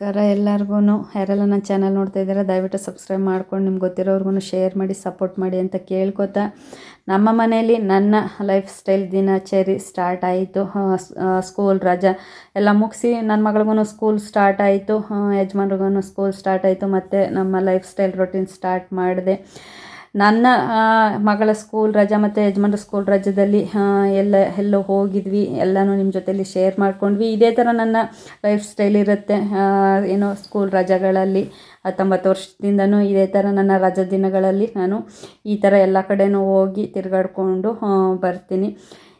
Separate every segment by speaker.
Speaker 1: ಕರ ಎಲ್ಲರಿಗೂ ಯಾರೆಲ್ಲ ನನ್ನ ಚಾನಲ್ ನೋಡ್ತಾ ಇದ್ದಾರೆ, ದಯವಿಟ್ಟು ಸಬ್ಸ್ಕ್ರೈಬ್ ಮಾಡ್ಕೊಂಡು ನಿಮ್ಗೆ ಗೊತ್ತಿರೋರ್ಗು ಶೇರ್ ಮಾಡಿ ಸಪೋರ್ಟ್ ಮಾಡಿ ಅಂತ ಕೇಳ್ಕೊತಾ. ನಮ್ಮ ಮನೆಯಲ್ಲಿ ನನ್ನ ಲೈಫ್ ಸ್ಟೈಲ್ ದಿನಚರಿ ಸ್ಟಾರ್ಟ್ ಆಯಿತು. ಸ್ಕೂಲ್ ರಜಾ ಎಲ್ಲ ಮುಗಿಸಿ ನನ್ನ ಮಗಳಿಗೂ ಸ್ಕೂಲ್ ಸ್ಟಾರ್ಟ್ ಆಯಿತು. ಯಜಮಾನ್ರಿಗೂ ಸ್ಕೂಲ್ ಸ್ಟಾರ್ಟ್ ಆಯಿತು. ಮತ್ತು ನಮ್ಮ ಲೈಫ್ ಸ್ಟೈಲ್ ರೊಟೀನ್ ಸ್ಟಾರ್ಟ್ ಮಾಡಿದೆ. ನನ್ನ ಮಗಳ ಸ್ಕೂಲ್ ರಜಾ ಮತ್ತು ಯಜಮಾನ್ರ ಸ್ಕೂಲ್ ರಜದಲ್ಲಿ ಎಲ್ಲ, ಎಲ್ಲೋ ಹೋಗಿದ್ವಿ. ಎಲ್ಲನೂ ನಿಮ್ಮ ಜೊತೆಲಿ ಶೇರ್ ಮಾಡ್ಕೊಂಡ್ವಿ. ಇದೇ ಥರ ನನ್ನ ಲೈಫ್ ಸ್ಟೈಲ್ ಇರುತ್ತೆ. ಏನೋ ಸ್ಕೂಲ್ ರಜೆಗಳಲ್ಲಿ, ಹತ್ತೊಂಬತ್ತು ವರ್ಷದಿಂದನೂ ಇದೇ ಥರ ನನ್ನ ರಜಾ ದಿನಗಳಲ್ಲಿ ನಾನು ಈ ಥರ ಎಲ್ಲ ಕಡೆನೂ ಹೋಗಿ ತಿರುಗಾಡ್ಕೊಂಡು ಬರ್ತೀನಿ.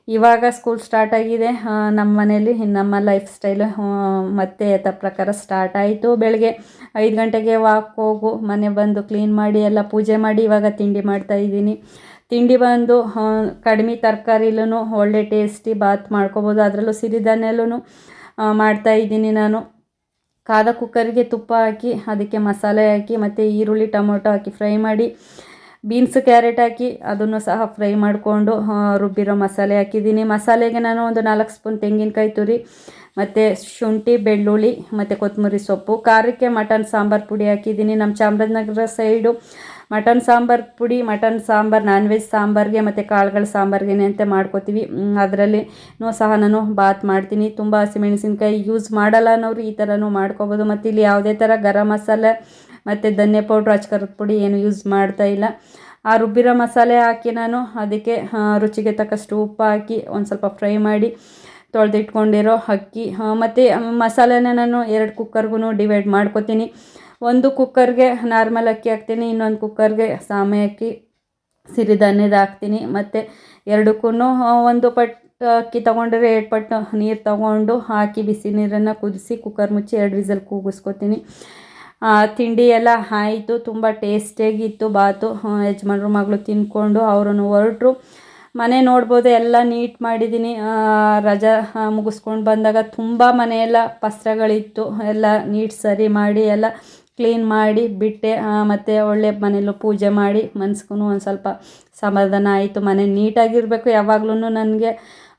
Speaker 1: ಇವಾಗ ಸ್ಕೂಲ್ ಸ್ಟಾರ್ಟ್ ಆಗಿದೆ. ನಮ್ಮ ಮನೇಲಿ, ನಮ್ಮ ಲೈಫ್ ಸ್ಟೈಲು ಮತ್ತೆ ಯಥ ಪ್ರಕಾರ ಸ್ಟಾರ್ಟ್ ಆಯಿತು ಬೆಳಗ್ಗೆ. ಐದು ಗಂಟೆಗೆ ವಾಕ್ ಹೋಗು, ಮನೆ ಬಂದು ಕ್ಲೀನ್ ಮಾಡಿ, ಎಲ್ಲ ಪೂಜೆ ಮಾಡಿ, ಇವಾಗ ತಿಂಡಿ ಮಾಡ್ತಾ ಇದ್ದೀನಿ. ತಿಂಡಿ ಬಂದು ಕಡಿಮೆ ತರಕಾರಿಲೂ ಒಳ್ಳೆ ಟೇಸ್ಟಿ ಬಾತ್ ಮಾಡ್ಕೋಬೋದು. ಅದರಲ್ಲೂ ಸಿರಿಧಾನ್ಯಲ್ಲೂ ಮಾಡ್ತಾ ಇದ್ದೀನಿ ನಾನು. ಕಾದ ಕುಕ್ಕರಿಗೆ ತುಪ್ಪ ಹಾಕಿ, ಅದಕ್ಕೆ ಮಸಾಲೆ ಹಾಕಿ, ಮತ್ತು ಈರುಳ್ಳಿ, ಟೊಮೊಟೊ ಹಾಕಿ ಫ್ರೈ ಮಾಡಿ ಬೀನ್ಸ್ ಕ್ಯಾರೆಟ್ ಹಾಕಿ ಅದನ್ನು ಸಹ ಫ್ರೈ ಮಾಡಿಕೊಂಡು ರುಬ್ಬಿರೋ ಮಸಾಲೆ ಹಾಕಿದ್ದೀನಿ. ಮಸಾಲೆಗೆ ನಾನು ಒಂದು ನಾಲ್ಕು ಸ್ಪೂನ್ ತೆಂಗಿನಕಾಯಿ ತುರಿ, ಮತ್ತು ಶುಂಠಿ, ಬೆಳ್ಳುಳ್ಳಿ, ಮತ್ತು ಕೊತ್ತಂಬರಿ ಸೊಪ್ಪು, ಖಾರಕ್ಕೆ ಮಟನ್ ಸಾಂಬಾರು ಪುಡಿ ಹಾಕಿದ್ದೀನಿ. ನಮ್ಮ ಚಾಮರಾಜನಗರ ಸೈಡು ಮಟನ್ ಸಾಂಬಾರು ಪುಡಿ, ಮಟನ್ ಸಾಂಬಾರು ನಾನ್ ವೆಜ್ ಸಾಂಬಾರಿಗೆ, ಮತ್ತು ಕಾಳುಗಳ ಸಾಂಬಾರಿಗೆ ಅಂತ ಮಾಡ್ಕೋತೀವಿ. ಅದರಲ್ಲಿ ಸಹ ನಾನು ಬಾತ್ ಮಾಡ್ತೀನಿ. ತುಂಬ ಹಸಿಮೆಣಸಿನ್ಕಾಯಿ ಯೂಸ್ ಮಾಡಲ್ಲ ಅನ್ನೋರು ಈ ಥರನೂ ಮಾಡ್ಕೋಬೋದು. ಮತ್ತು ಇಲ್ಲಿ ಯಾವುದೇ ಥರ ಗರಂ ಮಸಾಲೆ ಮತ್ತು ಧನ್ಯ ಪೌಡ್ರ್, ಅಚ್ಕರದ ಪುಡಿ ಏನು ಯೂಸ್ ಮಾಡ್ತಾ ಇಲ್ಲ. ಆ ರುಬ್ಬಿರೋ ಮಸಾಲೆ ಹಾಕಿ ನಾನು, ಅದಕ್ಕೆ ರುಚಿಗೆ ತಕ್ಕಷ್ಟು ಉಪ್ಪು ಹಾಕಿ ಒಂದು ಸ್ವಲ್ಪ ಫ್ರೈ ಮಾಡಿ ತೊಳೆದಿಟ್ಕೊಂಡಿರೋ ಅಕ್ಕಿ. ಮತ್ತು ಮಸಾಲೆನ ನಾನು ಎರಡು ಕುಕ್ಕರ್ಗೂ ಡಿವೈಡ್ ಮಾಡ್ಕೊತೀನಿ. ಒಂದು ಕುಕ್ಕರ್ಗೆ ನಾರ್ಮಲ್ ಅಕ್ಕಿ ಹಾಕ್ತೀನಿ, ಇನ್ನೊಂದು ಕುಕ್ಕರ್ಗೆ ಸಾಮೆ ಅಕ್ಕಿ, ಸಿರಿಧಾನ್ಯದ ಹಾಕ್ತೀನಿ. ಮತ್ತು ಎರಡಕ್ಕೂ ಒಂದು ಪಟ್ ಅಕ್ಕಿ ತೊಗೊಂಡ್ರೆ ಎರಡು ಪಟ್ಟು ನೀರು ತೊಗೊಂಡು ಹಾಕಿ ಬಿಸಿ ನೀರನ್ನು ಕುದಿಸಿ ಕುಕ್ಕರ್ ಮುಚ್ಚಿ ಎರಡು ವಿಸಲ್ ಕೂಗಿಸ್ಕೊತೀನಿ. ತಿಂಡಿ ಎಲ್ಲ ಆಯಿತು, ತುಂಬ ಟೇಸ್ಟಿಯಾಗಿತ್ತು ಬಾತು ಯಜಮಾನ್ರು, ಮಗಳು ತಿನ್ಕೊಂಡು ಅವರನ್ನು ಹೊರಟ್ರು. ಮನೆ ನೋಡ್ಬೋದು, ಎಲ್ಲ ನೀಟ್ ಮಾಡಿದ್ದೀನಿ ರಜಾ ಮುಗಿಸ್ಕೊಂಡು ಬಂದಾಗ ತುಂಬ ಮನೆಯೆಲ್ಲ ಪಸ್ತ್ರಗಳಿತ್ತು ಎಲ್ಲ ನೀಟ್ ಸರಿ ಮಾಡಿ, ಎಲ್ಲ ಕ್ಲೀನ್ ಮಾಡಿ, ಬಿಟ್ಟೆ ಮತ್ತು ಒಳ್ಳೆ ಮನೇಲೂ ಪೂಜೆ ಮಾಡಿ ಮನ್ಸಿಗೂ ಒಂದು ಸ್ವಲ್ಪ ಸಮಾಧಾನ ಆಯಿತು. ಮನೆ ನೀಟಾಗಿರಬೇಕು ಯಾವಾಗ್ಲೂ ನನಗೆ.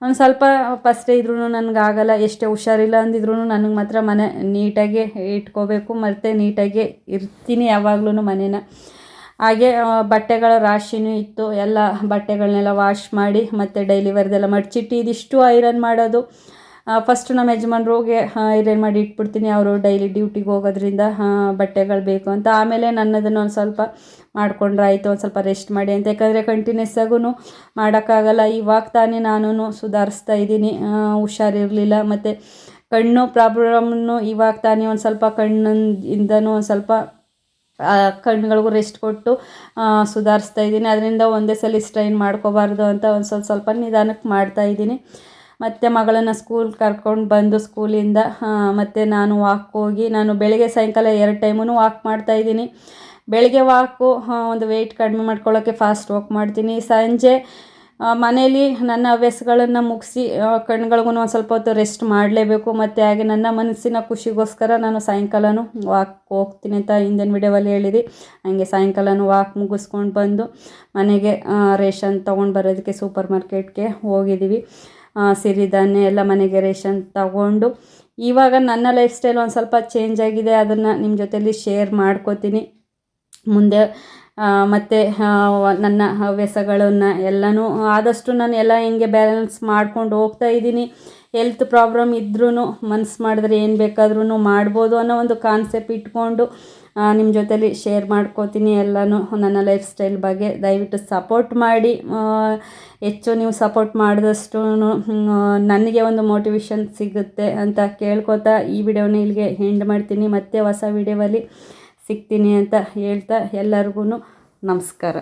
Speaker 1: ಒಂದು ಸ್ವಲ್ಪ ಫಸ್ಟ್ ಇದ್ರೂ ನನಗೆ ಆಗಲ್ಲ ಎಷ್ಟೇ ಹುಷಾರಿಲ್ಲ ಅಂದಿದ್ರೂ ನನಗೆ ಮಾತ್ರ ಮನೆ ನೀಟಾಗೆ ಇಟ್ಕೋಬೇಕು, ಮತ್ತು ನೀಟಾಗೆ ಇರ್ತೀನಿ ಯಾವಾಗ್ಲೂ ಮನೇನ. ಹಾಗೆ ಬಟ್ಟೆಗಳ ರಾಶಿನೂ ಇತ್ತು, ಎಲ್ಲ ಬಟ್ಟೆಗಳನ್ನೆಲ್ಲ ವಾಶ್ ಮಾಡಿ, ಮತ್ತು ಡೈಲಿ ವೇರ್ದೆಲ್ಲ ಮಡಚಿಟ್ಟು, ಇದಿಷ್ಟು ಐರನ್ ಮಾಡೋದು. ಫಸ್ಟ್ ನಮ್ಮ ಯಜಮಾನ್ರಿಗೆ ಐರನ್ ಮಾಡಿ ಇಟ್ಬಿಡ್ತೀನಿ, ಅವರು ಡೈಲಿ ಡ್ಯೂಟಿಗೆ ಹೋಗೋದ್ರಿಂದ ಬಟ್ಟೆಗಳು ಬೇಕು ಅಂತ. ಆಮೇಲೆ ನನ್ನದನ್ನು ಒಂದು ಸ್ವಲ್ಪ ಮಾಡಿಕೊಂಡ್ರೆ ಆಯಿತು, ಒಂದು ಸ್ವಲ್ಪ ರೆಸ್ಟ್ ಮಾಡಿ ಅಂತ. ಯಾಕಂದರೆ ಕಂಟಿನ್ಯೂಸ್ ಆಗೂ ಮಾಡೋಕ್ಕಾಗಲ್ಲ. ಇವಾಗ ತಾನೇ ನಾನು ಸುಧಾರಿಸ್ತಾ ಇದ್ದೀನಿ. ಹುಷಾರಿರಲಿಲ್ಲ. ಮತ್ತು ಕಣ್ಣು ಪ್ರಾಬ್ಲಮ್ನು ಇವಾಗ ತಾನೇ ಒಂದು ಸ್ವಲ್ಪ ಕಣ್ಣಿಂದನೂ ಒಂದು ಸ್ವಲ್ಪ ಕಣ್ಣುಗಳಿಗೂ ರೆಸ್ಟ್ ಕೊಟ್ಟು ಸುಧಾರಿಸ್ತಾ ಇದ್ದೀನಿ. ಅದರಿಂದ ಒಂದೇ ಸಲ ಸ್ಟ್ರೈನ್ ಮಾಡ್ಕೋಬಾರ್ದು ಅಂತ ಒಂದು ಸ್ವಲ್ಪ ಸ್ವಲ್ಪ ನಿಧಾನಕ್ಕೆ ಮಾಡ್ತಾಯಿದ್ದೀನಿ ಮತ್ತು ಮಗಳನ್ನು ಸ್ಕೂಲ್ ಕರ್ಕೊಂಡು ಬಂದು ಸ್ಕೂಲಿಂದ ಮತ್ತು ನಾನು ವಾಕ್ ಹೋಗಿ, ನಾನು ಬೆಳಗ್ಗೆ ಸಾಯಂಕಾಲ ಎರಡು ಟೈಮೂ ವಾಕ್ ಮಾಡ್ತಾಯಿದ್ದೀನಿ ಬೆಳಗ್ಗೆ ವಾಕು ಒಂದು ವೆಯ್ಟ್ ಕಡಿಮೆ ಮಾಡ್ಕೊಳ್ಳೋಕ್ಕೆ ಫಾಸ್ಟ್ ವಾಕ್ ಮಾಡ್ತೀನಿ. ಸಂಜೆ ಮನೇಲಿ ನನ್ನ ಹವ್ಯಾಸಗಳನ್ನು ಮುಗಿಸಿ ಕಣ್ಗಳಿಗೂ ಒಂದು ಸ್ವಲ್ಪ ಹೊತ್ತು ರೆಸ್ಟ್ ಮಾಡಲೇಬೇಕು. ಮತ್ತು ಹಾಗೆ ನನ್ನ ಮನಸ್ಸಿನ ಖುಷಿಗೋಸ್ಕರ ನಾನು ಸಾಯಂಕಾಲನೂ ವಾಕ್ ಹೋಗ್ತೀನಿ ಅಂತ ಹಿಂದಿನ ವಿಡಿಯೋವಲ್ಲಿ ಹೇಳಿದೆ. ಹಾಗೆ ಸಾಯಂಕಾಲನೂ ವಾಕ್ ಮುಗಿಸ್ಕೊಂಡು ಬಂದು ಮನೆಗೆ ರೇಷನ್ ತೊಗೊಂಡು ಬರೋದಕ್ಕೆ ಸೂಪರ್ ಮಾರ್ಕೆಟ್ಗೆ ಹೋಗಿದ್ದೀವಿ. ಸಿರಿಧಾನ್ಯ ಎಲ್ಲ ಮನೆಗೆ ರೇಷನ್ ತಗೊಂಡು. ಇವಾಗ ನನ್ನ ಲೈಫ್ ಸ್ಟೈಲ್ ಒಂದು ಸ್ವಲ್ಪ ಚೇಂಜ್ ಆಗಿದೆ. ಅದನ್ನು ನಿಮ್ಮ ಜೊತೆಲಿ ಶೇರ್ ಮಾಡ್ಕೋತೀನಿ. ಮುಂದೆ ಮತ್ತು ನನ್ನ ಹವ್ಯಾಸಗಳನ್ನು ಎಲ್ಲನೂ, ಆದಷ್ಟು ನಾನು ಎಲ್ಲ ಹೆಂಗೆ ಬ್ಯಾಲೆನ್ಸ್ ಮಾಡ್ಕೊಂಡು ಹೋಗ್ತಾ ಇದ್ದೀನಿ. ಹೆಲ್ತ್ ಪ್ರಾಬ್ಲಮ್ ಇದ್ರೂ ಮನ್ಸು ಮಾಡಿದ್ರೆ ಏನು ಬೇಕಾದ್ರೂ ಮಾಡ್ಬೋದು ಅನ್ನೋ ಒಂದು ಕಾನ್ಸೆಪ್ಟ್ ಇಟ್ಕೊಂಡು ನಿಮ್ಮ ಜೊತೇಲಿ ಶೇರ್ ಮಾಡ್ಕೋತೀನಿ ಎಲ್ಲನೂ ನನ್ನ ಲೈಫ್ ಸ್ಟೈಲ್ ಬಗ್ಗೆ. ದಯವಿಟ್ಟು ಸಪೋರ್ಟ್ ಮಾಡಿ. ಹೆಚ್ಚು ನೀವು ಸಪೋರ್ಟ್ ಮಾಡಿದಷ್ಟು ನನಗೆ ಒಂದು ಮೋಟಿವೇಶನ್ ಸಿಗುತ್ತೆ ಅಂತ ಕೇಳ್ಕೊತಾ ಈ ವಿಡಿಯೋನ ಇಲ್ಲಿಗೆ ಹೆಂಡ್ ಮಾಡ್ತೀನಿ. ಮತ್ತೆ ಹೊಸ ವಿಡಿಯೋವಲ್ಲಿ ಸಿಗ್ತೀನಿ ಅಂತ ಹೇಳ್ತಾ ಎಲ್ಲರಿಗೂ ನಮಸ್ಕಾರ.